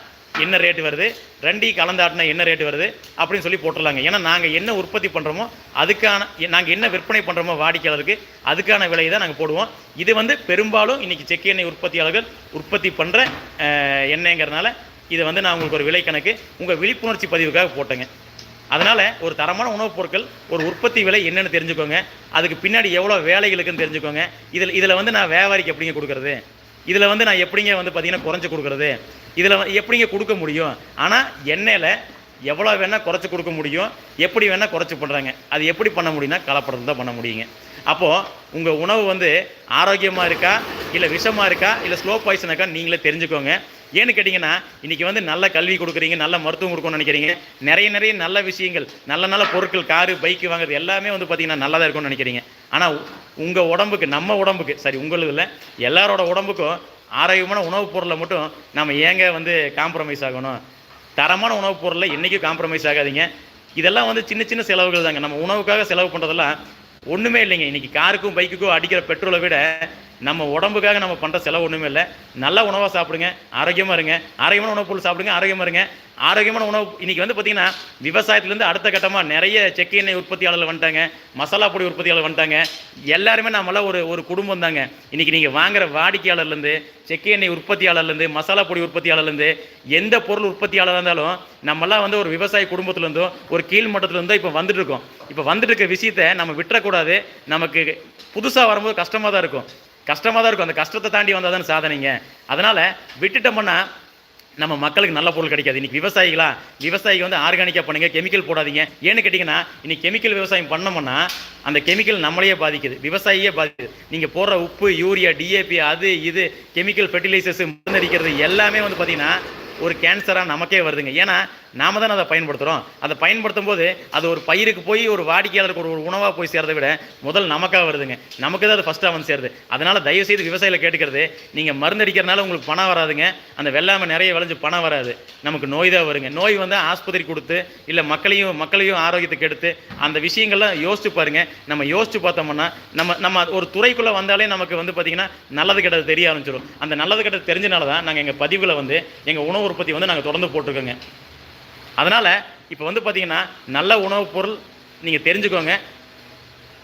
என்ன ரேட்டு வருது? ரெண்டி கலந்து ஆட்டினா என்ன ரேட்டு வருது? அப்படின்னு சொல்லி போட்டுடலாங்க. ஏன்னா நாங்கள் என்ன உற்பத்தி பண்ணுறோமோ அதுக்கான நாங்கள் என்ன விற்பனை பண்ணுறோமோ வாடிக்கையாளருக்கு அதுக்கான விலையை தான் நாங்கள் போடுவோம். இது வந்து பெரும்பாலும் இன்றைக்கி செக்கு எண்ணெய் உற்பத்தியாளர்கள் உற்பத்தி பண்ணுற எண்ணெய்ங்கிறனால இதை வந்து நான் உங்களுக்கு ஒரு விலை கணக்கு உங்கள் விழிப்புணர்ச்சி பதிவுக்காக போட்டேங்க. அதனால் ஒரு தரமான உணவுப் பொருட்கள் ஒரு உற்பத்தி விலை என்னென்னு தெரிஞ்சுக்கோங்க. அதுக்கு பின்னாடி எவ்வளோ வேலைகளுக்குன்னு தெரிஞ்சுக்கோங்க. இதில் இதில் வந்து நான் வியாபாரிக்கு எப்படிங்க கொடுக்குறது? இதில் வந்து நான் எப்படிங்க வந்து பார்த்தீங்கன்னா குறைஞ்சி கொடுக்குறது? இதில் எப்படிங்க கொடுக்க முடியும்? ஆனால் எண்ணெயில் எவ்வளோ வேணால் குறைச்சி கொடுக்க முடியும். எப்படி வேணால் குறைச்சி பண்ணுறாங்க அது எப்படி பண்ண முடியும்னா கலப்படம் தான் பண்ண முடியுங்க. அப்போது உங்கள் உணவு வந்து ஆரோக்கியமாக இருக்கா? இல்லை விஷமாக இருக்கா? இல்லை ஸ்லோ பாய்சன் இருக்கா நீங்களே தெரிஞ்சுக்கோங்க. ஏன்னு கேட்டிங்கன்னா இன்றைக்கி வந்து நல்ல கல்வி கொடுக்குறீங்க நல்ல மருத்துவம் கொடுக்கணும்னு நினைக்கிறீங்க. நிறைய நிறைய நல்ல விஷயங்கள் நல்ல நல்ல பொருட்கள் காரு பைக்கு வாங்குறது எல்லாமே வந்து பார்த்திங்கன்னா நல்லதாக இருக்கும்னு நினைக்கிறீங்க. ஆனால் உங்கள் உடம்புக்கு நம்ம உடம்புக்கு சரி உங்களுக்கு இல்லை எல்லாரோட உடம்புக்கும் ஆரோக்கியமான உணவுப் பொருளை மட்டும் நம்ம ஏங்க வந்து காம்ப்ரமைஸ் ஆகணும்? தரமான உணவுப் பொருளில் என்றைக்கும் காம்ப்ரமைஸ் ஆகாதீங்க. இதெல்லாம் வந்து சின்ன சின்ன செலவுகள் தாங்க நம்ம உணவுக்காக செலவு பண்ணுறதெல்லாம் ஒன்றுமே இல்லைங்க. இன்றைக்கி காருக்கும் பைக்குக்கும் அடிக்கிற பெட்ரோலை விட நம்ம உடம்புக்காக நம்ம பண்ணுற செலவு ஒன்றுமே இல்லை. நல்ல உணவாக சாப்பிடுங்க ஆரோக்கியமாக இருங்க. ஆரோக்கியமான உணவுப் பொருள் சாப்பிடுங்க ஆரோக்கியமாக இருங்க. ஆரோக்கியமான உணவு இன்றைக்கி வந்து பார்த்திங்கன்னா விவசாயத்துலேருந்து அடுத்த கட்டமாக நிறைய செக்கு எண்ணெய் உற்பத்தியாளர்கள் வந்துட்டாங்க மசாலா பொடி உற்பத்தியாளர் வந்துட்டாங்க. எல்லாருமே நம்மளாம் ஒரு ஒரு குடும்பம் தாங்க. இன்றைக்கி நீங்கள் வாங்குகிற வாடிக்கையாளர்லேருந்து செக்கு எண்ணெய் உற்பத்தியாளர்லேருந்து மசாலா பொடி உற்பத்தியாளர்லேருந்து எந்த பொருள் உற்பத்தியாளராக இருந்தாலும் நம்மலாம் வந்து ஒரு விவசாய குடும்பத்துலேருந்தோ ஒரு கீழ் மட்டத்துலேருந்தோ இப்போ வந்துட்டு இருக்கோம். இப்போ வந்துட்டு இருக்க விஷயத்தை நம்ம விட்டுறக்கூடாது. நமக்கு புதுசாக வரும்போது கஷ்டமாக தான் இருக்கும். கஷ்டமாக தான் இருக்கும். அந்த கஷ்டத்தை தாண்டி வந்தால் தானே சாதனைங்க. அதனால் விட்டுட்டோம்னா நம்ம மக்களுக்கு நல்ல பொருள் கிடைக்காது. இன்றைக்கி விவசாயிகளா விவசாயிகள் வந்து ஆர்கானிக்காக பண்ணுங்க கெமிக்கல் போடாதீங்க. ஏன்னு கேட்டிங்கன்னா இன்றைக்கி கெமிக்கல் விவசாயம் பண்ணோம்னா அந்த கெமிக்கல் நம்மளையே பாதிக்குது. விவசாயியே பாதிக்குது. நீங்கள் போடுற உப்பு யூரியா டிஏபி அது இது கெமிக்கல் ஃபெர்டிலைசர்ஸ் மருந்து அடிக்கிறது எல்லாமே வந்து பார்த்திங்கன்னா ஒரு கேன்சராக நமக்கே வருதுங்க. ஏன்னா நாம தானே அதை பயன்படுத்துகிறோம் அதை பயன்படுத்தும் போது அது ஒரு பயிருக்கு போய் ஒரு வாடிக்கையாளருக்கு ஒரு உணவாக போய் சேர்றதை விட முதல் நமக்காக வருதுங்க. நமக்கு தான் அது ஃபஸ்ட்டாக வந்து சேருது. அதனால் தயவு செய்து கேட்டுக்கிறது. நீங்கள் மருந்து அடிக்கிறதுனால உங்களுக்கு பணம் வராதுங்க. அந்த வெள்ளாமை நிறைய விளைஞ்சு பணம் வராது. நமக்கு நோய் தான் வருங்க. நோய் வந்து ஆஸ்பத்திரி கொடுத்து இல்லை மக்களையும் மக்களையும் ஆரோக்கியத்தை கெடுத்து அந்த விஷயங்கள்லாம் யோசிச்சு பாருங்கள் நம்ம யோசிச்சு பார்த்தோம்னா நம்ம நம்ம ஒரு துறைக்குள்ளே வந்தாலே நமக்கு வந்து பார்த்திங்கன்னா நல்லது கெட்டது தெரிய ஆரம்பிச்சிடும் அந்த நல்லது கெட்டது தெரிஞ்சனால தான் நாங்கள் எங்கள் பதிவில் வந்து எங்கள் உணவு உற்பத்தி வந்து நாங்கள் தொடர்ந்து போட்டிருக்கோங்க. அதனால் இப்போ வந்து பார்த்தீங்கன்னா நல்ல உணவுப் பொருள் நீங்கள் தெரிஞ்சுக்கோங்க.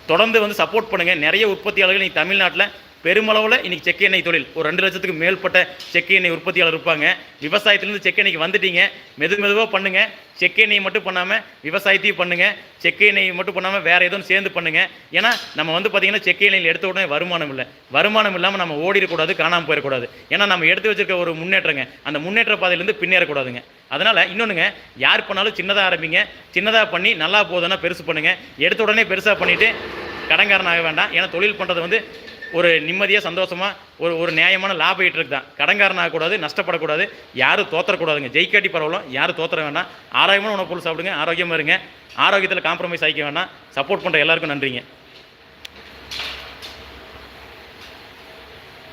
தொடர்ந்து வந்து சப்போர்ட் பண்ணுங்கள் நிறைய உற்பத்தியாளர்கள் நீங்கள் தமிழ்நாட்டில் பெருமளவில் இன்றைக்கி செக்கு எண்ணெய் தொழில். ஒரு ரெண்டு லட்சத்துக்கு மேற்பட்ட செக்கு எண்ணெய் உற்பத்தியாளர் இருப்பாங்க. விவசாயத்துலேருந்து செக்கு எண்ணெய்க்கு வந்துட்டீங்க. மெது மெதுவாக பண்ணுங்கள் செக்கு எண்ணெய் மட்டும் பண்ணாமல் விவசாயத்தையும் பண்ணுங்கள் செக்கு எண்ணெய் மட்டும் பண்ணாமல் வேறு எதுவும் சேர்ந்து பண்ணுங்கள் ஏன்னா நம்ம வந்து பார்த்திங்கன்னா செக்கு எண்ணெயில் எடுத்த உடனே வருமானம் இல்லை. வருமானம் இல்லாமல் நம்ம ஓடிடக்கூடாது காணாமல் போயிடக்கூடாது. ஏன்னா நம்ம எடுத்து வச்சிருக்க ஒரு முன்னேற்றங்க அந்த முன்னேற்ற பாதையிலேருந்து பின்னேறக்கூடாதுங்க. அதனால் இன்னொன்றுங்க யார் பண்ணாலும் சின்னதாக ஆரம்பிங்க. சின்னதாக பண்ணி நல்லா போதுன்னா பெருசு பண்ணுங்கள் எடுத்த உடனே பெருசாக பண்ணிவிட்டு கடன்காரன் ஆக வேண்டாம். ஏன்னா தொழில் பண்ணுறது வந்து ஒரு நிம்மதியாக சந்தோஷமாக ஒரு ஒரு நியாயமான லாபம் ஈட்டுருக்கு தான் கடன்காரன் ஆகக்கூடாது நஷ்டப்படக்கூடாது யாரும் தோத்தரக்கூடாதுங்க. ஜெயிக்காட்டி பரவாயில்ல யாரும் தோத்தர வேண்டாம் ஆரோக்கியமான உணவு பொருள் சாப்பிடுங்க ஆரோக்கியமாக இருங்க. ஆரோக்கியத்தில் காம்ப்ரமைஸ் ஆகிக்க வேண்டாம் சப்போர்ட் பண்ணுற எல்லாருக்கும் நன்றிங்க.